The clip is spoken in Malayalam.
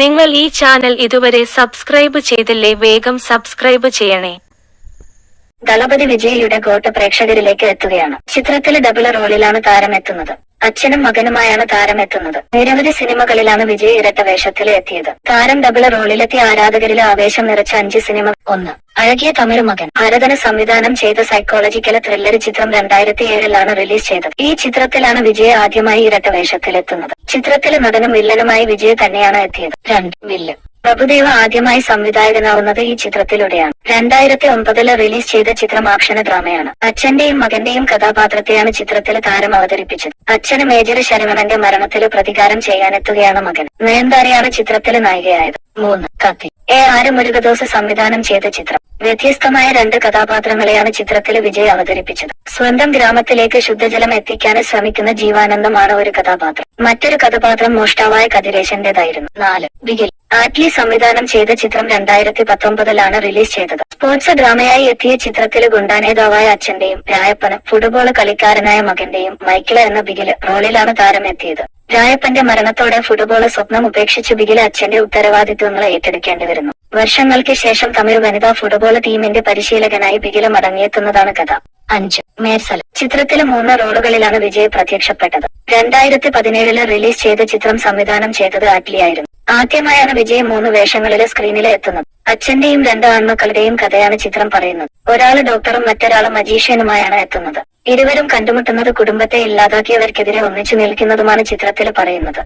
നിങ്ങൾ ഈ ചാനൽ ഇതുവരെ സബ്സ്ക്രൈബ് ചെയ്തില്ലേ വേഗം സബ്സ്ക്രൈബ് ചെയ്യണേ. ദളപതി വിജയയുടെ ഗോട്ട് പ്രേക്ഷകരിലേക്ക് എത്തുകയാണ്. ചിത്രത്തിലെ ഡബിൾ റോളിലാണ് താരം എത്തുന്നത് അച്ഛനും മകനുമായാണ് താരം എത്തുന്നത് നിരവധി സിനിമകളിലാണ് വിജയ് ഇരട്ട വേഷത്തിൽ എത്തിയത്. താരം ഡബിൾ റോളിലെത്തിയ ആരാധകരിലെ ആവേശം നിറച്ച അഞ്ച് സിനിമ ഒന്ന്. അഴകിയ തമിഴ് മകൻ. ഭരതന് സംവിധാനം ചെയ്ത സൈക്കോളജിക്കൽ ത്രില്ലർ ചിത്രം രണ്ടായിരത്തി ഏഴിലാണ് റിലീസ് ചെയ്തത്. ഈ ചിത്രത്തിലാണ് വിജയ് ആദ്യമായി ഇരട്ട വേഷത്തിലെത്തുന്നത്. ചിത്രത്തിലെ നടനും വില്ലനുമായി വിജയ് തന്നെയാണ് എത്തിയത്. രണ്ട്. വില്ല്. പ്രഭുദേവ ആദ്യമായി സംവിധായകനാവുന്നത് ഈ ചിത്രത്തിലൂടെയാണ്. രണ്ടായിരത്തി ഒമ്പതിൽ റിലീസ് ചെയ്ത ചിത്രം ആക്ഷന ഡ്രാമയാണ്. അച്ഛന്റെയും മകന്റെയും കഥാപാത്രത്തെയാണ് ചിത്രത്തിൽ താരം അവതരിപ്പിച്ചത്. അച്ഛന് മേജർ ശരവണന്റെ മരണത്തിൽ പ്രതികാരം ചെയ്യാനെത്തുകയാണ് മകൻ. നയൻതാരയാണ് ചിത്രത്തിലെ നായികയായത്. മൂന്ന് കത്തി. എ ആര് മുരുകദോസ് സംവിധാനം ചെയ്ത ചിത്രം. വ്യത്യസ്തമായ രണ്ട് കഥാപാത്രങ്ങളെയാണ് ചിത്രത്തിൽ വിജയ് അവതരിപ്പിച്ചത്. സ്വന്തം ഗ്രാമത്തിലേക്ക് ശുദ്ധജലം എത്തിക്കാൻ ശ്രമിക്കുന്ന ജീവാനന്ദമാണ് ഒരു കഥാപാത്രം. മറ്റൊരു കഥാപാത്രം മോഷ്ടാവായ കതിരേശന്റേതായിരുന്നു. നാല് ബിഗിൽ ആറ്റ്ലി സംവിധാനം ചെയ്ത ചിത്രം രണ്ടായിരത്തി പത്തൊമ്പതിലാണ് റിലീസ് ചെയ്തത്. സ്പോർട്സ് ഡ്രാമയായി എത്തിയ ചിത്രത്തിൽ ഗുണ്ടാനേതാവായ അച്ഛന്റെയും രായപ്പന് ഫുട്ബോൾ കളിക്കാരനായ മകന്റെയും മൈക്കിള എന്ന ബിഗിൽ റോളിലാണ് താരം എത്തിയത് രായപ്പന്റെ മരണത്തോടെ ഫുട്ബോൾ സ്വപ്നം ഉപേക്ഷിച്ച് ബിഗിൽ അച്ഛന്റെ ഉത്തരവാദിത്വങ്ങൾ ഏറ്റെടുക്കേണ്ടി വരുന്നു. വർഷങ്ങൾക്ക് ശേഷം തമിഴ് വനിതാ ഫുട്ബോൾ ടീമിന്റെ പരിശീലകനായി ബിഗിൽ മടങ്ങിയെത്തുന്നതാണ് കഥ. അഞ്ച്. മേർസൽ ചിത്രത്തിലെ മൂന്ന് റോളുകളിലാണ് വിജയ് പ്രത്യക്ഷപ്പെട്ടത്. രണ്ടായിരത്തി പതിനേഴിൽ റിലീസ് ചെയ്ത ചിത്രം സംവിധാനം ചെയ്തത് ആറ്റ്ലിയായിരുന്നു ആദ്യമായാണ് വിജയ് മൂന്ന് വേഷങ്ങളിലെ സ്ക്രീനിൽ എത്തുന്നത്. അച്ഛന്റെയും രണ്ട് ആൺമക്കളുടെയും കഥയാണ് ചിത്രം പറയുന്നത്. ഒരാൾ ഡോക്ടറും മറ്റൊരാൾ മജീഷ്യനുമായാണ് എത്തുന്നത്. ഇരുവരും കണ്ടുമുട്ടുന്നത് കുടുംബത്തെ ഇല്ലാതാക്കിയവർക്കെതിരെ ഒന്നിച്ചു നിൽക്കുന്നതുമാണ് ചിത്രത്തിൽ പറയുന്നത്.